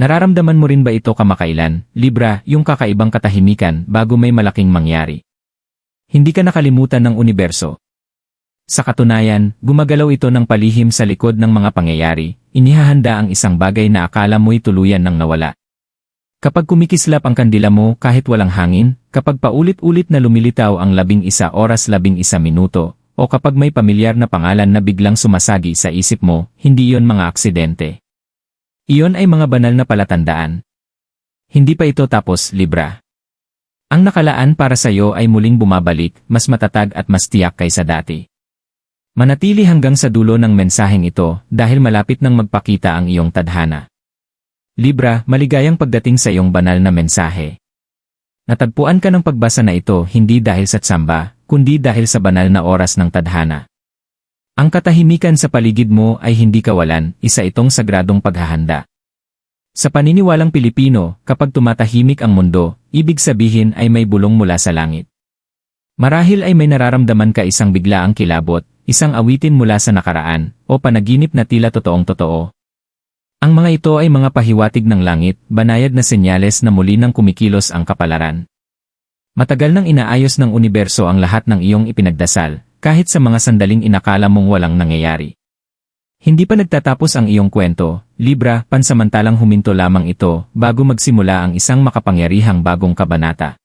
Nararamdaman mo rin ba ito kamakailan, Libra, yung kakaibang katahimikan bago may malaking mangyari? Hindi ka nakalimutan ng universo. Sa katunayan, gumagalaw ito ng palihim sa likod ng mga pangyayari, inihahanda ang isang bagay na akala mo'y tuluyan ng nawala. Kapag kumikislap ang kandila mo kahit walang hangin, kapag paulit-ulit na lumilitaw ang labing isa oras labing isa minuto, o kapag may pamilyar na pangalan na biglang sumasagi sa isip mo, hindi iyon mga aksidente. Iyon ay mga banal na palatandaan. Hindi pa ito tapos, Libra. Ang nakalaan para sa iyo ay muling bumabalik, mas matatag at mas tiyak kaysa dati. Manatili hanggang sa dulo ng mensaheng ito dahil malapit nang magpakita ang iyong tadhana. Libra, maligayang pagdating sa iyong banal na mensahe. Natagpuan ka ng pagbasa na ito hindi dahil sa tsamba, kundi dahil sa banal na oras ng tadhana. Ang katahimikan sa paligid mo ay hindi kawalan, isa itong sagradong paghahanda. Sa paniniwalang Pilipino, kapag tumatahimik ang mundo, ibig sabihin ay may bulong mula sa langit. Marahil ay may nararamdaman ka isang biglaang kilabot, isang awitin mula sa nakaraan, o panaginip na tila totoong totoo. Ang mga ito ay mga pahiwatig ng langit, banayad na senyales na muli nang kumikilos ang kapalaran. Matagal nang inaayos ng universo ang lahat ng iyong ipinagdasal, kahit sa mga sandaling inakala mong walang nangyayari. Hindi pa nagtatapos ang iyong kwento, Libra, pansamantalang huminto lamang ito bago magsimula ang isang makapangyarihang bagong kabanata.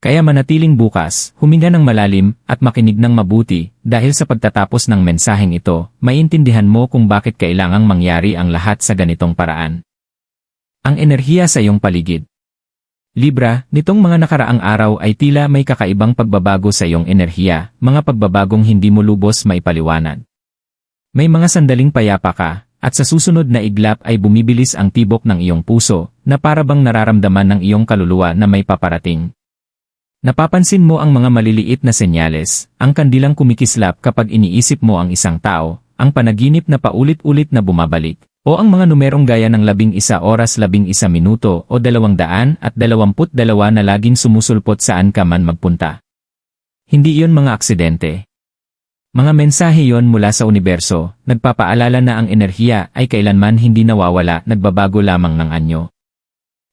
Kaya manatiling bukas, huminga ng malalim, at makinig ng mabuti, dahil sa pagtatapos ng mensaheng ito, maintindihan mo kung bakit kailangang mangyari ang lahat sa ganitong paraan. Ang enerhiya sa iyong paligid. Libra, nitong mga nakaraang araw ay tila may kakaibang pagbabago sa iyong enerhiya, mga pagbabagong hindi mo lubos maipaliwanag. May mga sandaling payapa ka, at sa susunod na iglap ay bumibilis ang tibok ng iyong puso, na parabang nararamdaman ng iyong kaluluwa na may paparating. Napapansin mo ang mga maliliit na senyales, ang kandilang kumikislap kapag iniisip mo ang isang tao, ang panaginip na paulit-ulit na bumabalik, o ang mga numerong gaya ng labing isa oras labing isa minuto o dalawang daan at dalawamput dalawa na laging sumusulpot saan ka man magpunta. Hindi iyon mga aksidente, mga mensahe yon mula sa universo, nagpapaalala na ang enerhiya ay kailanman hindi nawawala, nagbabago lamang ng anyo.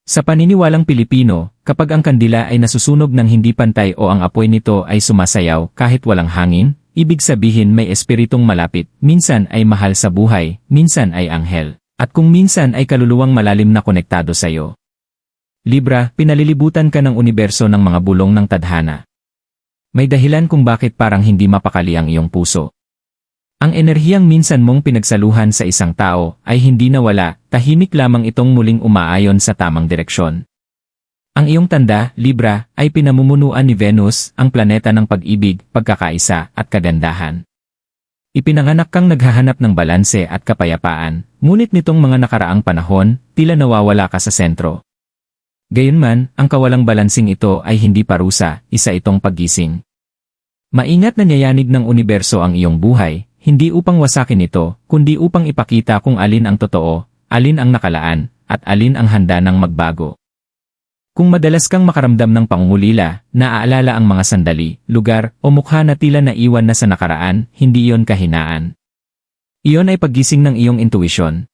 Sa paniniwalang Pilipino, kapag ang kandila ay nasusunog ng hindi pantay o ang apoy nito ay sumasayaw kahit walang hangin, ibig sabihin may espiritong malapit, minsan ay mahal sa buhay, minsan ay anghel, at kung minsan ay kaluluwang malalim na konektado sa iyo. Libra, pinalilibutan ka ng universo ng mga bulong ng tadhana. May dahilan kung bakit parang hindi mapakali ang iyong puso. Ang enerhiyang minsan mong pinagsaluhan sa isang tao ay hindi nawala, tahimik lamang itong muling umaayon sa tamang direksyon. Ang iyong tanda, Libra, ay pinamumunuan ni Venus, ang planeta ng pag-ibig, pagkakaisa, at kagandahan. Ipinanganak kang naghahanap ng balanse at kapayapaan, ngunit nitong mga nakaraang panahon, tila nawawala ka sa sentro. Gayunman, ang kawalang balansing ito ay hindi parusa, isa itong paggising. Maingat na niyayanig ng universo ang iyong buhay, hindi upang wasakin ito, kundi upang ipakita kung alin ang totoo, alin ang nakalaan, at alin ang handa ng magbago. Kung madalas kang makaramdam ng pangungulila, naaalala ang mga sandali, lugar, o mukha na tila naiwan na sa nakaraan, hindi iyon kahinaan. Iyon ay paggising ng iyong intuisyon,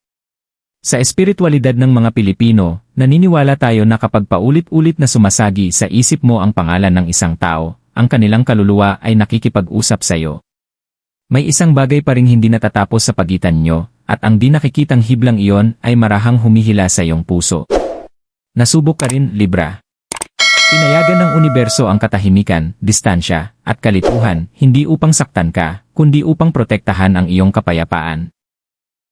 sa espiritualidad ng mga Pilipino, naniniwala tayo na kapag paulit-ulit na sumasagi sa isip mo ang pangalan ng isang tao, ang kanilang kaluluwa ay nakikipag-usap sa iyo. May isang bagay pa ring hindi natatapos sa pagitan nyo, at ang di nakikitang hiblang iyon ay marahang humihila sa iyong puso. Nasubok ka rin, Libra. Pinayagan ng universo ang katahimikan, distansya, at kalituhan, hindi upang saktan ka, kundi upang protektahan ang iyong kapayapaan.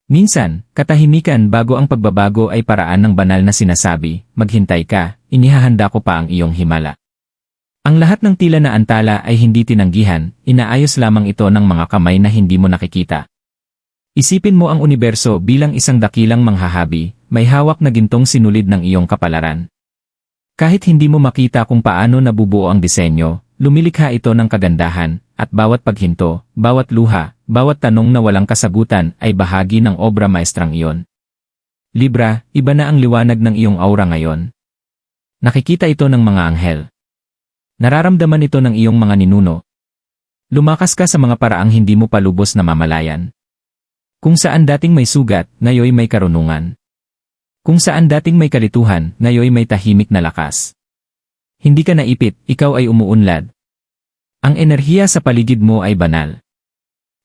Minsan, katahimikan bago ang pagbabago ay paraan ng banal na sinasabi, maghintay ka, inihahanda ko pa ang iyong himala. Ang lahat ng tila na antala ay hindi tinanggihan, inaayos lamang ito ng mga kamay na hindi mo nakikita. Isipin mo ang universo bilang isang dakilang manghahabi, may hawak na gintong sinulid ng iyong kapalaran. Kahit hindi mo makita kung paano nabubuo ang disenyo, lumilikha ito ng kagandahan, at bawat paghinto, bawat luha, bawat tanong na walang kasagutan ay bahagi ng obra maestrang iyon. Libra, iba na ang liwanag ng iyong aura ngayon. Nakikita ito ng mga anghel. Nararamdaman ito ng iyong mga ninuno. Lumakas ka sa mga paraang hindi mo palubos na mamalayan. Kung saan dating may sugat, ngayoy may karunungan. Kung saan dating may kalituhan, ngayoy may tahimik na lakas. Hindi ka naipit, ikaw ay umuunlad. Ang enerhiya sa paligid mo ay banal.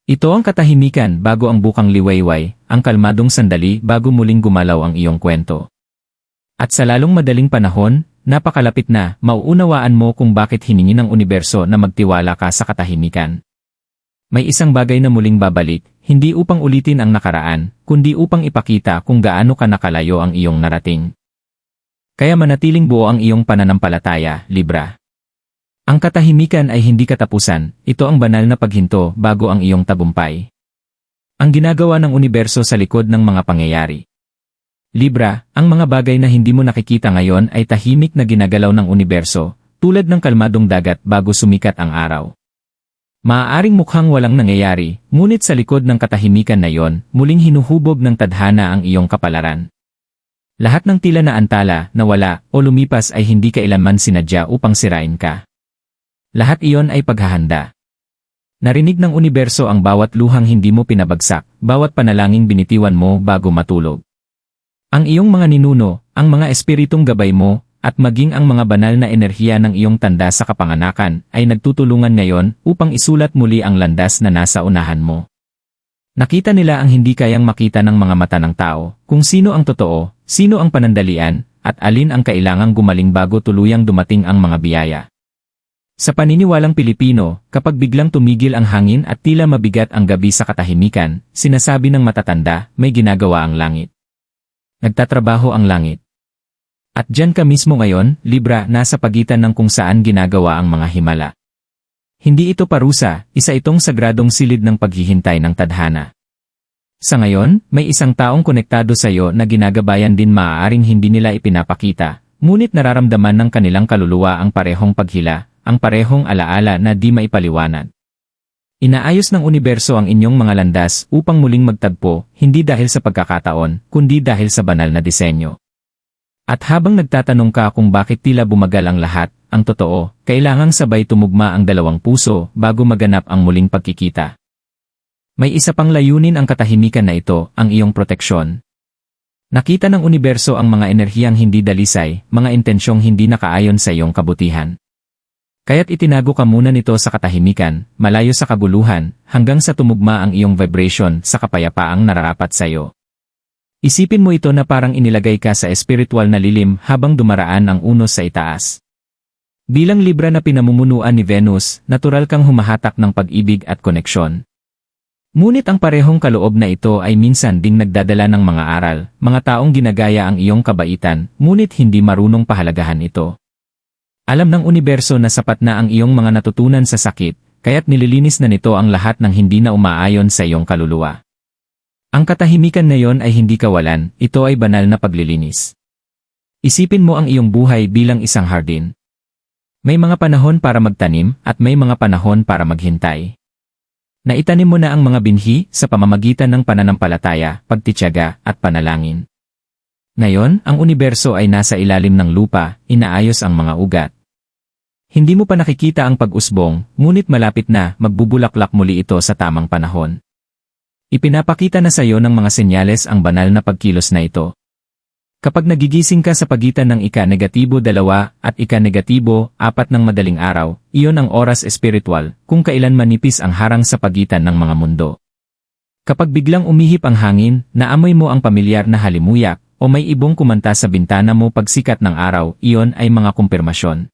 Ito ang katahimikan bago ang bukang liwayway, ang kalmadong sandali bago muling gumalaw ang iyong kwento. At sa lalong madaling panahon, napakalapit na, mauunawaan mo kung bakit hiningi ng universo na magtiwala ka sa katahimikan. May isang bagay na muling babalik, hindi upang ulitin ang nakaraan, kundi upang ipakita kung gaano ka nakalayo ang iyong narating. Kaya manatiling buo ang iyong pananampalataya, Libra. Ang katahimikan ay hindi katapusan, ito ang banal na paghinto bago ang iyong tagumpay. Ang ginagawa ng universo sa likod ng mga pangyayari. Libra, ang mga bagay na hindi mo nakikita ngayon ay tahimik na ginagalaw ng universo, tulad ng kalmadong dagat bago sumikat ang araw. Maaaring mukhang walang nangyayari, ngunit sa likod ng katahimikan na yon, muling hinuhubog ng tadhana ang iyong kapalaran. Lahat ng tila na antala, nawala, o lumipas ay hindi kailanman sinadya upang sirain ka. Lahat iyon ay paghahanda. Narinig ng universo ang bawat luhang hindi mo pinabagsak, bawat panalangin binitiwan mo bago matulog. Ang iyong mga ninuno, ang mga espiritong gabay mo, at maging ang mga banal na enerhiya ng iyong tanda sa kapanganakan ay nagtutulungan ngayon upang isulat muli ang landas na nasa unahan mo. Nakita nila ang hindi kayang makita ng mga mata ng tao, kung sino ang totoo, sino ang panandalian, at alin ang kailangang gumaling bago tuluyang dumating ang mga biyaya. Sa paniniwalang Pilipino, kapag biglang tumigil ang hangin at tila mabigat ang gabi sa katahimikan, sinasabi ng matatanda, may ginagawa ang langit. Nagtatrabaho ang langit. At dyan ka mismo ngayon, Libra, nasa pagitan ng kung saan ginagawa ang mga himala. Hindi ito parusa, isa itong sagradong silid ng paghihintay ng tadhana. Sa ngayon, may isang taong konektado sa iyo na ginagabayan din maaaring hindi nila ipinapakita, ngunit nararamdaman ng kanilang kaluluwa ang parehong paghila, ang parehong alaala na di maipaliwanag. Inaayos ng universo ang inyong mga landas upang muling magtagpo, hindi dahil sa pagkakataon, kundi dahil sa banal na disenyo. At habang nagtatanong ka kung bakit tila bumagal ang lahat, ang totoo, kailangang sabay tumugma ang dalawang puso bago maganap ang muling pagkikita. May isa pang layunin ang katahimikan na ito, ang iyong proteksyon. Nakita ng universo ang mga enerhiyang hindi dalisay, mga intensyong hindi nakaayon sa iyong kabutihan. Kaya't itinago ka muna nito sa katahimikan, malayo sa kabuluhan, hanggang sa tumugma ang iyong vibration sa kapayapaang nararapat sa iyo. Isipin mo ito na parang inilagay ka sa espiritual na lilim habang dumaraan ang unos sa itaas. Bilang libra na pinamumunuan ni Venus, natural kang humahatak ng pag-ibig at koneksyon. Ngunit ang parehong kaloob na ito ay minsan ding nagdadala ng mga aral, mga taong ginagaya ang iyong kabaitan, ngunit hindi marunong pahalagahan ito. Alam ng universo na sapat na ang iyong mga natutunan sa sakit, kaya't nililinis na nito ang lahat ng hindi na umaayon sa iyong kaluluwa. Ang katahimikan na yon ay hindi kawalan, ito ay banal na paglilinis. Isipin mo ang iyong buhay bilang isang hardin. May mga panahon para magtanim at may mga panahon para maghintay. Naitanim mo na ang mga binhi sa pamamagitan ng pananampalataya, pagtityaga, at panalangin. Ngayon, ang universo ay nasa ilalim ng lupa, inaayos ang mga ugat. Hindi mo pa nakikita ang pag-usbong, ngunit malapit na magbubulaklak muli ito sa tamang panahon. Ipinapakita na sa iyo ng mga senyales ang banal na pagkilos na ito. Kapag nagigising ka sa pagitan ng ika-negatibo dalawa at ika-negatibo apat ng madaling araw, iyon ang oras espiritual, kung kailan manipis ang harang sa pagitan ng mga mundo. Kapag biglang umihip ang hangin, naamoy mo ang pamilyar na halimuyak, o may ibong kumanta sa bintana mo pagsikat ng araw, iyon ay mga kumpirmasyon.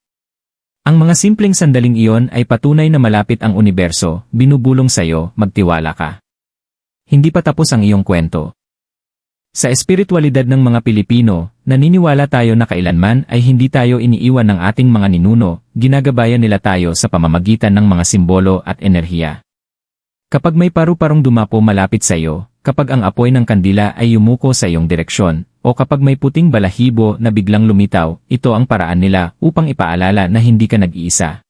Ang mga simpleng sandaling iyon ay patunay na malapit ang universo, binubulong sa iyo, magtiwala ka. Hindi pa tapos ang iyong kwento. Sa espiritualidad ng mga Pilipino, naniniwala tayo na kailanman ay hindi tayo iniiwan ng ating mga ninuno, ginagabayan nila tayo sa pamamagitan ng mga simbolo at enerhiya. Kapag may paru-parong dumapo malapit sa iyo, kapag ang apoy ng kandila ay yumuko sa iyong direksyon, o kapag may puting balahibo na biglang lumitaw, ito ang paraan nila upang ipaalala na hindi ka nag-iisa.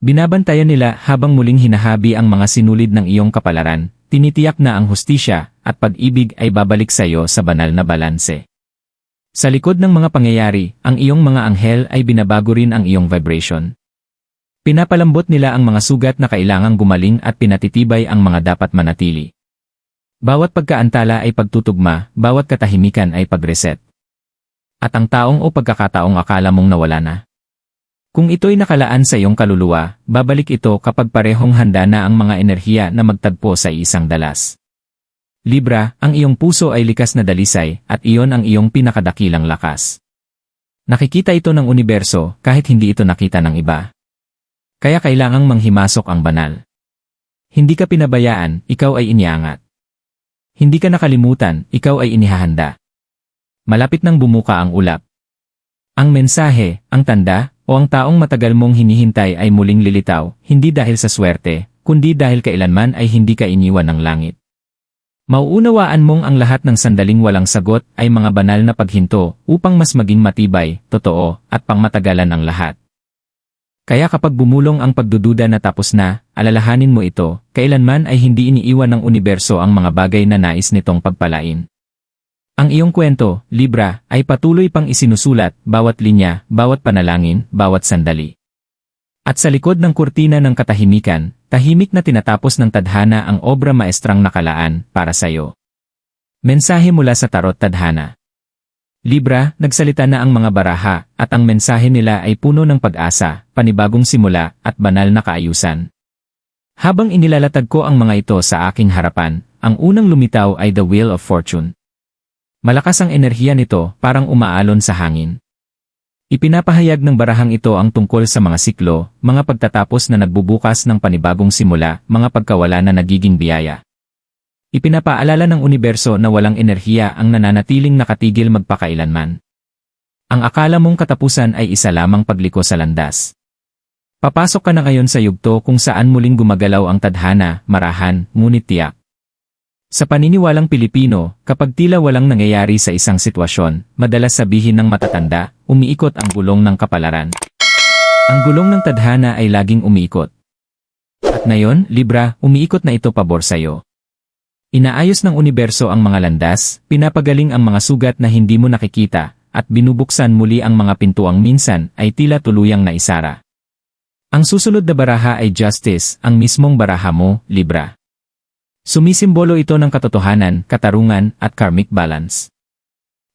Binabantayan nila habang muling hinahabi ang mga sinulid ng iyong kapalaran, tinitiyak na ang hustisya at pag-ibig ay babalik sa iyo sa banal na balanse. Sa likod ng mga pangyayari, ang iyong mga anghel ay binabago rin ang iyong vibration. Pinapalambot nila ang mga sugat na kailangang gumaling at pinatitibay ang mga dapat manatili. Bawat pagkaantala ay pagtutugma, bawat katahimikan ay pagreset. At ang taong o pagkakataong akala mong nawala na. Kung ito'y nakalaan sa iyong kaluluwa, babalik ito kapag parehong handa na ang mga enerhiya na magtagpo sa isang dalas. Libra, ang iyong puso ay likas na dalisay at iyon ang iyong pinakadakilang lakas. Nakikita ito ng universo kahit hindi ito nakita ng iba. Kaya kailangang manghimasok ang banal. Hindi ka pinabayaan, ikaw ay iniangat. Hindi ka nakalimutan, ikaw ay inihahanda. Malapit nang bumuka ang ulap. Ang mensahe, ang tanda, o ang taong matagal mong hinihintay ay muling lilitaw, hindi dahil sa swerte, kundi dahil kailanman ay hindi ka iniwan ng langit. Mauunawaan mong ang lahat ng sandaling walang sagot ay mga banal na paghinto upang mas maging matibay, totoo, at pangmatagalan ang lahat. Kaya kapag bumulong ang pagdududa na tapos na, alalahanin mo ito, kailanman ay hindi iniiwan ng universo ang mga bagay na nais nitong pagpalain. Ang iyong kwento, Libra, ay patuloy pang isinusulat, bawat linya, bawat panalangin, bawat sandali. At sa likod ng kurtina ng katahimikan, tahimik na tinatapos ng tadhana ang obra maestrang nakalaan para sa iyo. Mensahe mula sa Tarot Tadhana Libra, nagsalita na ang mga baraha, at ang mensahe nila ay puno ng pag-asa, panibagong simula, at banal na kaayusan. Habang inilalatag ko ang mga ito sa aking harapan, ang unang lumitaw ay The Wheel of Fortune. Malakas ang enerhiya nito, parang umaalon sa hangin. Ipinapahayag ng barahang ito ang tungkol sa mga siklo, mga pagtatapos na nagbubukas ng panibagong simula, mga pagkawala na nagiging biyaya. Ipinapaalala ng universo na walang enerhiya ang nananatiling nakatigil magpakailanman. Ang akala mong katapusan ay isa lamang pagliko sa landas. Papasok ka na ngayon sa yugto kung saan muling gumagalaw ang tadhana, marahan, ngunit tiyak. Sa paniniwalang Pilipino, kapag tila walang nangyayari sa isang sitwasyon, madalas sabihin ng matatanda, umiikot ang gulong ng kapalaran. Ang gulong ng tadhana ay laging umiikot. At ngayon, Libra, umiikot na ito pabor sa'yo. Inaayos ng universo ang mga landas, pinapagaling ang mga sugat na hindi mo nakikita, at binubuksan muli ang mga pintuang minsan ay tila tuluyang naisara. Ang susunod na baraha ay Justice, ang mismong baraha mo, Libra. Sumisimbolo ito ng katotohanan, katarungan, at karmic balance.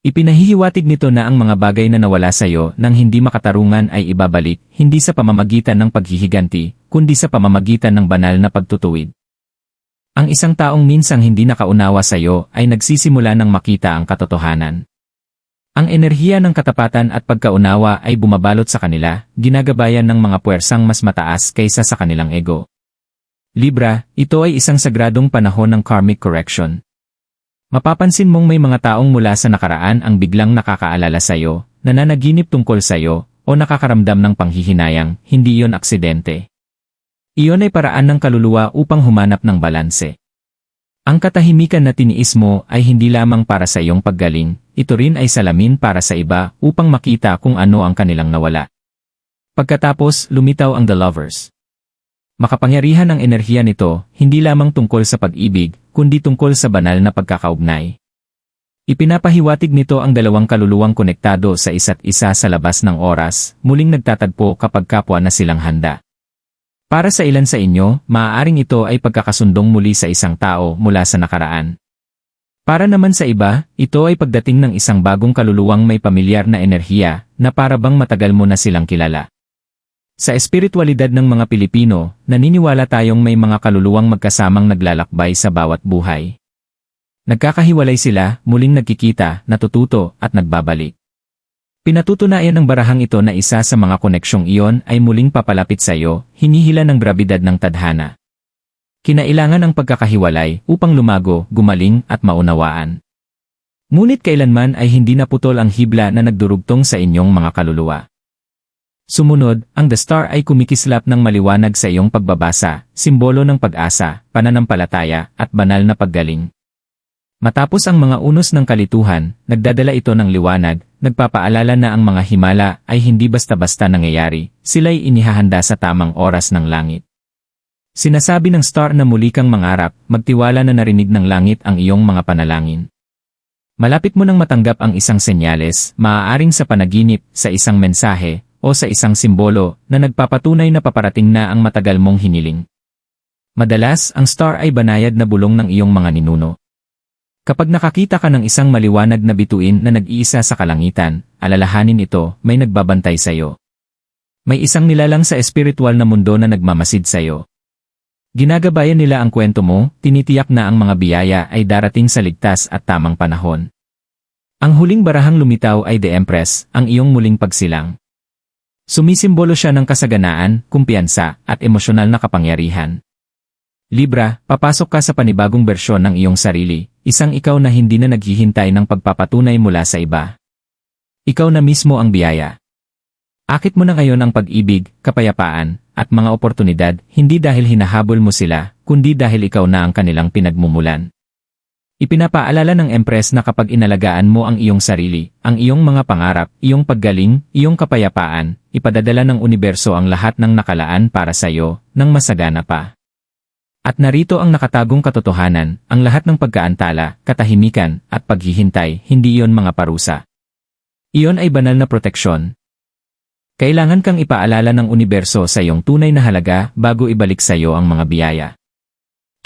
Ipinahihiwatig nito na ang mga bagay na nawala sa iyo nang hindi makatarungan ay ibabalik, hindi sa pamamagitan ng paghihiganti, kundi sa pamamagitan ng banal na pagtutuwid. Ang isang taong minsang hindi nakaunawa sa iyo ay nagsisimula ng makita ang katotohanan. Ang enerhiya ng katapatan at pagkaunawa ay bumabalot sa kanila, ginagabayan ng mga puwersang mas mataas kaysa sa kanilang ego. Libra, ito ay isang sagradong panahon ng karmic correction. Mapapansin mong may mga taong mula sa nakaraan ang biglang nakakaalala sa iyo, nananaginip tungkol sa iyo, o nakakaramdam ng panghihinayang, hindi yon aksidente. Iyon ay paraan ng kaluluwa upang humanap ng balanse. Ang katahimikan na tiniis mo ay hindi lamang para sa iyong paggaling, ito rin ay salamin para sa iba upang makita kung ano ang kanilang nawala. Pagkatapos, lumitaw ang The Lovers. Makapangyarihan ang enerhiya nito, hindi lamang tungkol sa pag-ibig, kundi tungkol sa banal na pagkakaugnay. Ipinapahiwatig nito ang dalawang kaluluwang konektado sa isa't isa sa labas ng oras, muling nagtatagpo kapag kapwa na silang handa. Para sa ilan sa inyo, maaaring ito ay pagkakasundong muli sa isang tao mula sa nakaraan. Para naman sa iba, ito ay pagdating ng isang bagong kaluluwang may pamilyar na enerhiya na para bang matagal mo na silang kilala. Sa espiritualidad ng mga Pilipino, naniniwala tayong may mga kaluluwang magkasamang naglalakbay sa bawat buhay. Nagkakahiwalay sila, muling nagkikita, natututo, at nagbabalik. Pinatutunayan ng barahang ito na isa sa mga koneksyong iyon ay muling papalapit sa iyo, hinihila ng grabidad ng tadhana. Kinailangan ang pagkakahiwalay upang lumago, gumaling at maunawaan. Ngunit kailanman ay hindi naputol ang hibla na nagdurugtong sa inyong mga kaluluwa. Sumunod, ang The Star ay kumikislap ng maliwanag sa iyong pagbabasa, simbolo ng pag-asa, pananampalataya, at banal na paggaling. Matapos ang mga unos ng kalituhan, nagdadala ito ng liwanag, nagpapaalala na ang mga himala ay hindi basta-basta nangyayari, sila'y inihahanda sa tamang oras ng langit. Sinasabi ng star na muli kang mangarap, magtiwala na narinig ng langit ang iyong mga panalangin. Malapit mo nang matanggap ang isang senyales, maaaring sa panaginip, sa isang mensahe, o sa isang simbolo na nagpapatunay na paparating na ang matagal mong hiniling. Madalas, ang star ay banayad na bulong ng iyong mga ninuno. Kapag nakakita ka ng isang maliwanag na bituin na nag-iisa sa kalangitan, alalahanin ito, may nagbabantay sa'yo. May isang nilalang sa espiritual na mundo na nagmamasid sa'yo. Ginagabayan nila ang kwento mo, tinitiyak na ang mga biyaya ay darating sa ligtas at tamang panahon. Ang huling barahang lumitaw ay The Empress, ang iyong muling pagsilang. Sumisimbolo siya ng kasaganaan, kumpiyansa, at emosyonal na kapangyarihan. Libra, papasok ka sa panibagong bersyon ng iyong sarili, isang ikaw na hindi na naghihintay ng pagpapatunay mula sa iba. Ikaw na mismo ang biyaya. Akit mo na ngayon ang pag-ibig, kapayapaan, at mga oportunidad, hindi dahil hinahabol mo sila, kundi dahil ikaw na ang kanilang pinagmumulan. Ipinapaalala ng Empress na kapag inalagaan mo ang iyong sarili, ang iyong mga pangarap, iyong paggaling, iyong kapayapaan, ipadadala ng universo ang lahat ng nakalaan para sa iyo, ng masagana pa. At narito ang nakatagong katotohanan, ang lahat ng pagkaantala, katahimikan, at paghihintay, hindi iyon mga parusa. Iyon ay banal na proteksyon. Kailangan kang ipaalala ng universo sa iyong tunay na halaga bago ibalik sa iyo ang mga biyaya.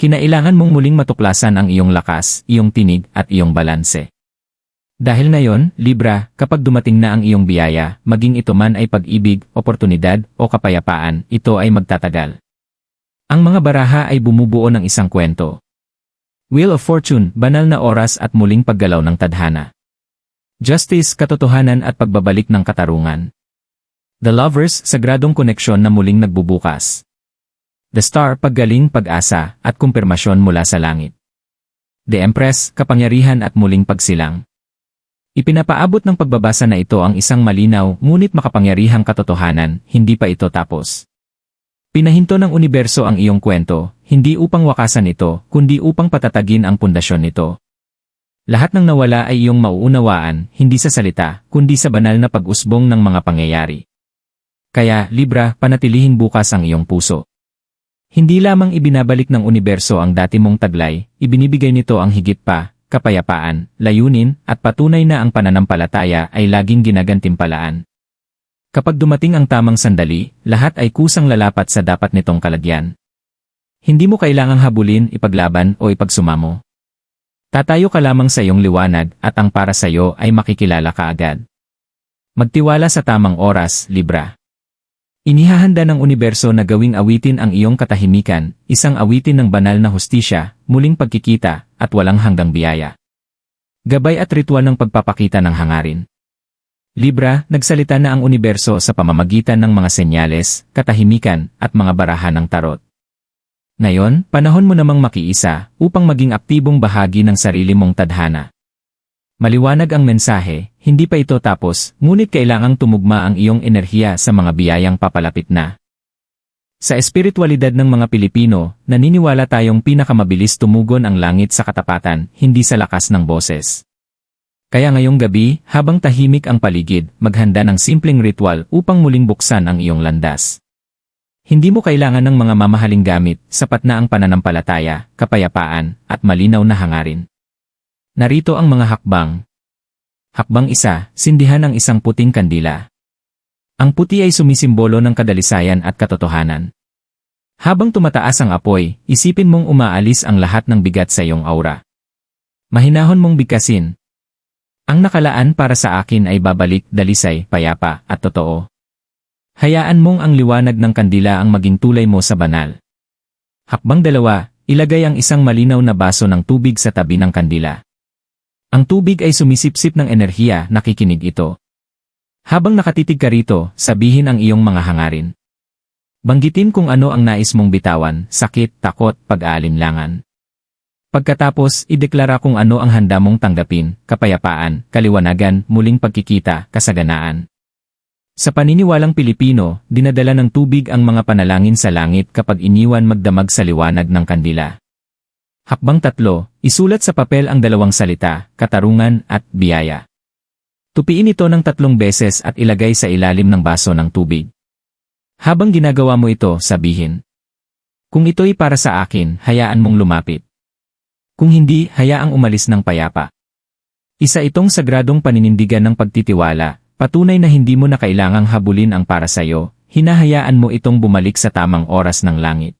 Kinailangan mong muling matuklasan ang iyong lakas, iyong tinig, at iyong balanse. Dahil na yon, Libra, kapag dumating na ang iyong biyaya, maging ito man ay pag-ibig, oportunidad, o kapayapaan, ito ay magtatagal. Ang mga baraha ay bumubuo ng isang kwento. Wheel of Fortune, banal na oras at muling paggalaw ng tadhana. Justice, katotohanan at pagbabalik ng katarungan. The Lovers, sagradong koneksyon na muling nagbubukas. The Star, paggaling, pag-asa, at kumpirmasyon mula sa langit. The Empress, kapangyarihan at muling pagsilang. Ipinapaabot ng pagbabasa na ito ang isang malinaw ngunit makapangyarihang katotohanan, hindi pa ito tapos. Pinahinto ng universo ang iyong kwento, hindi upang wakasan ito, kundi upang patatagin ang pundasyon nito. Lahat ng nawala ay iyong mauunawaan, hindi sa salita, kundi sa banal na pag-usbong ng mga pangyayari. Kaya, Libra, panatilihin bukas ang iyong puso. Hindi lamang ibinabalik ng universo ang dati mong taglay, ibinibigay nito ang higit pa, kapayapaan, layunin, at patunay na ang pananampalataya ay laging ginagantimpalaan. Kapag dumating ang tamang sandali, lahat ay kusang lalapat sa dapat nitong kalagyan. Hindi mo kailangang habulin, ipaglaban o ipagsumamo. Tatayo ka lamang sa iyong liwanag at ang para sa iyo ay makikilala ka agad. Magtiwala sa tamang oras, Libra. Inihahanda ng universo na gawing awitin ang iyong katahimikan, isang awitin ng banal na hustisya, muling pagkikita, at walang hanggang biyaya. Gabay at ritual ng pagpapakita ng hangarin. Libra, nagsalita na ang universo sa pamamagitan ng mga senyales, katahimikan, at mga barahan ng tarot. Ngayon, panahon mo namang makiisa upang maging aktibong bahagi ng sarili mong tadhana. Maliwanag ang mensahe, hindi pa ito tapos, ngunit kailangang tumugma ang iyong enerhiya sa mga biyayang papalapit na. Sa espiritualidad ng mga Pilipino, naniniwala tayong pinakamabilis tumugon ang langit sa katapatan, hindi sa lakas ng boses. Kaya ngayong gabi, habang tahimik ang paligid, maghanda ng simpleng ritual upang muling buksan ang iyong landas. Hindi mo kailangan ng mga mamahaling gamit, sapat na ang pananampalataya, kapayapaan, at malinaw na hangarin. Narito ang mga hakbang. Hakbang isa, sindihan ang isang puting kandila. Ang puti ay sumisimbolo ng kadalisayan at katotohanan. Habang tumataas ang apoy, isipin mong umaalis ang lahat ng bigat sa iyong aura. Mahinahon mong bigkasin, ang nakalaan para sa akin ay babalik, dalisay, payapa, at totoo. Hayaan mong ang liwanag ng kandila ang maging tulay mo sa banal. Hakbang dalawa, ilagay ang isang malinaw na baso ng tubig sa tabi ng kandila. Ang tubig ay sumisipsip ng enerhiya, nakikinig ito. Habang nakatitig ka rito, sabihin ang iyong mga hangarin. Banggitin kung ano ang nais mong bitawan, sakit, takot, pag-aalinlangan. Pagkatapos, ideklara kung ano ang handa mong tanggapin, kapayapaan, kaliwanagan, muling pagkikita, kasaganaan. Sa paniniwalang Pilipino, dinadala ng tubig ang mga panalangin sa langit kapag iniwan magdamag sa liwanag ng kandila. Hakbang tatlo, isulat sa papel ang dalawang salita, katarungan at biyaya. Tupiin ito ng tatlong beses at ilagay sa ilalim ng baso ng tubig. Habang ginagawa mo ito, sabihin. Kung ito'y para sa akin, hayaan mong lumapit. Kung hindi, hayaang umalis ng payapa. Isa itong sagradong paninindigan ng pagtitiwala, patunay na hindi mo na kailangang habulin ang para sa'yo, hinahayaan mo itong bumalik sa tamang oras ng langit.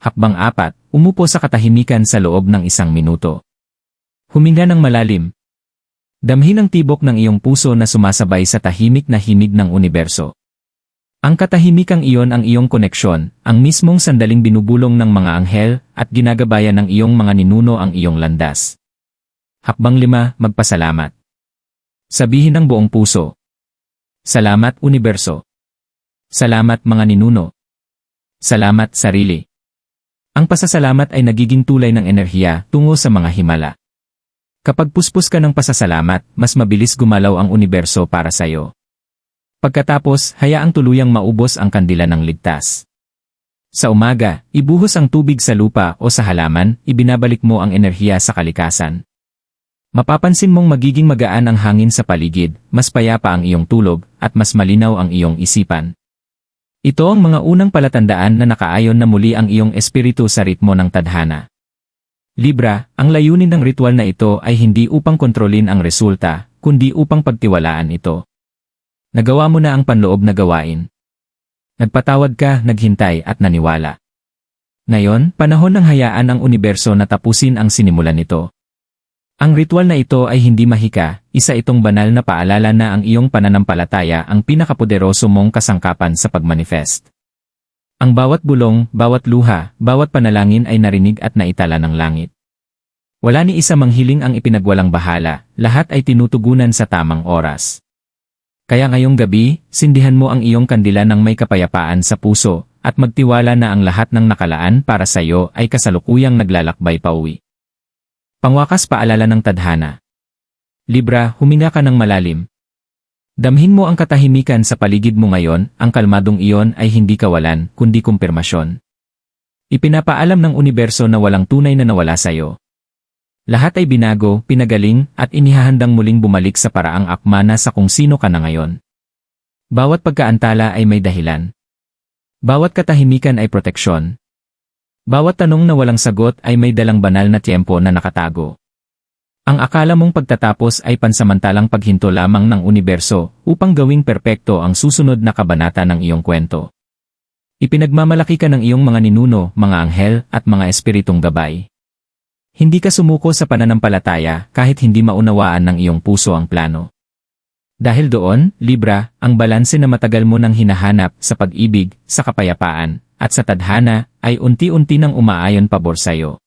Hakbang apat, umupo sa katahimikan sa loob ng isang minuto. Huminga ng malalim. Damhin ang tibok ng iyong puso na sumasabay sa tahimik na himig ng universo. Ang katahimikang iyon ang iyong koneksyon, ang mismong sandaling binubulong ng mga anghel at ginagabayan ng iyong mga ninuno ang iyong landas. Hakbang lima, magpasalamat. Sabihin ng buong puso. Salamat universo. Salamat mga ninuno. Salamat sarili. Ang pasasalamat ay nagiging tulay ng enerhiya tungo sa mga himala. Kapag puspos ka ng pasasalamat, mas mabilis gumalaw ang universo para sa iyo. Pagkatapos, hayaang tuluyang maubos ang kandila ng ligtas. Sa umaga, ibuhos ang tubig sa lupa o sa halaman, ibinabalik mo ang enerhiya sa kalikasan. Mapapansin mong magiging magaan ang hangin sa paligid, mas payapa ang iyong tulog, at mas malinaw ang iyong isipan. Ito ang mga unang palatandaan na nakaayon na muli ang iyong espiritu sa ritmo ng tadhana. Libra, ang layunin ng ritual na ito ay hindi upang kontrolin ang resulta, kundi upang pagtiwalaan ito. Nagawa mo na ang panloob na gawain. Nagpatawad ka, naghintay at naniwala. Ngayon, panahon ng hayaan ang universo na tapusin ang sinimulan nito. Ang ritual na ito ay hindi mahika, isa itong banal na paalala na ang iyong pananampalataya ang pinakapoderoso mong kasangkapan sa pagmanifest. Ang bawat bulong, bawat luha, bawat panalangin ay narinig at naitala ng langit. Wala ni isa manghiling ang ipinagwalang bahala, lahat ay tinutugunan sa tamang oras. Kaya ngayong gabi, sindihan mo ang iyong kandila ng may kapayapaan sa puso, at magtiwala na ang lahat ng nakalaan para sa iyo ay kasalukuyang naglalakbay pauwi. Pangwakas paalala ng tadhana. Libra, huminga ka ng malalim, Damhin mo ang katahimikan sa paligid mo ngayon, ang kalmadong iyon ay hindi kawalan, kundi kumpirmasyon. Ipinapaalam ng universo na walang tunay na nawala sa iyo. Lahat ay binago, pinagaling, at inihahandang muling bumalik sa paraang akma na sa kung sino ka na ngayon. Bawat pagkaantala ay may dahilan. Bawat katahimikan ay proteksyon. Bawat tanong na walang sagot ay may dalang banal na tiyempo na nakatago. Ang akala mong pagtatapos ay pansamantalang paghinto lamang ng universo upang gawing perpekto ang susunod na kabanata ng iyong kwento. Ipinagmamalaki ka ng iyong mga ninuno, mga anghel, at mga espiritong gabay. Hindi ka sumuko sa pananampalataya kahit hindi maunawaan ng iyong puso ang plano. Dahil doon, Libra, ang balanse na matagal mo nang hinahanap sa pag-ibig, sa kapayapaan, at sa tadhana, ay unti-unti nang umaayon pabor sa iyo.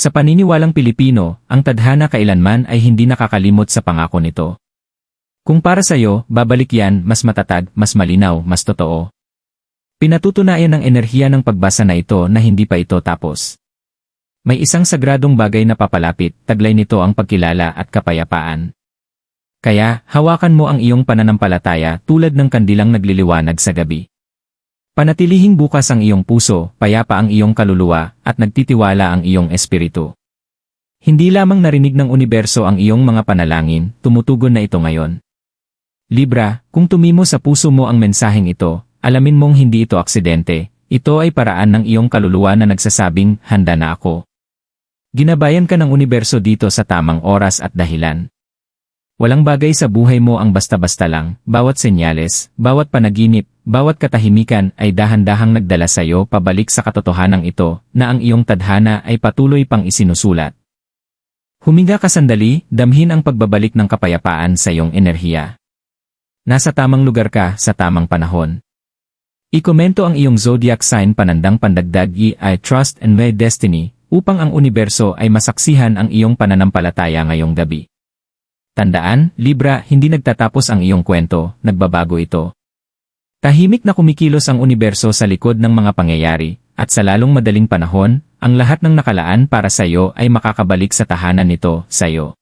Sa paniniwalang Pilipino, ang tadhana kailanman ay hindi nakakalimot sa pangako nito. Kung para sa iyo, babalik yan, mas matatag, mas malinaw, mas totoo. Pinatutunayan ng enerhiya ng pagbasa na ito na hindi pa ito tapos. May isang sagradong bagay na papalapit, taglay nito ang pagkilala at kapayapaan. Kaya, hawakan mo ang iyong pananampalataya tulad ng kandilang nagliliwanag sa gabi. Panatilihing bukas ang iyong puso, payapa ang iyong kaluluwa, at nagtitiwala ang iyong espiritu. Hindi lamang narinig ng universo ang iyong mga panalangin, tumutugon na ito ngayon. Libra, kung tumimo sa puso mo ang mensaheng ito, alamin mong hindi ito aksidente, ito ay paraan ng iyong kaluluwa na nagsasabing, handa na ako. Ginabayan ka ng universo dito sa tamang oras at dahilan. Walang bagay sa buhay mo ang basta-basta lang, bawat senyales, bawat panaginip, bawat katahimikan ay dahan-dahang nagdala sa iyo pabalik sa katotohanan ito na ang iyong tadhana ay patuloy pang isinusulat. Huminga ka sandali, damhin ang pagbabalik ng kapayapaan sa iyong enerhiya. Nasa tamang lugar ka sa tamang panahon. Ikomento ang iyong zodiac sign panandang pandagdag i ay trust and my destiny upang ang universo ay masaksihan ang iyong pananampalataya ngayong gabi. Tandaan, Libra, hindi nagtatapos ang iyong kwento, nagbabago ito. Tahimik na kumikilos ang universo sa likod ng mga pangyayari, at sa lalong madaling panahon, ang lahat ng nakalaan para sa iyo ay makakabalik sa tahanan nito, sa iyo.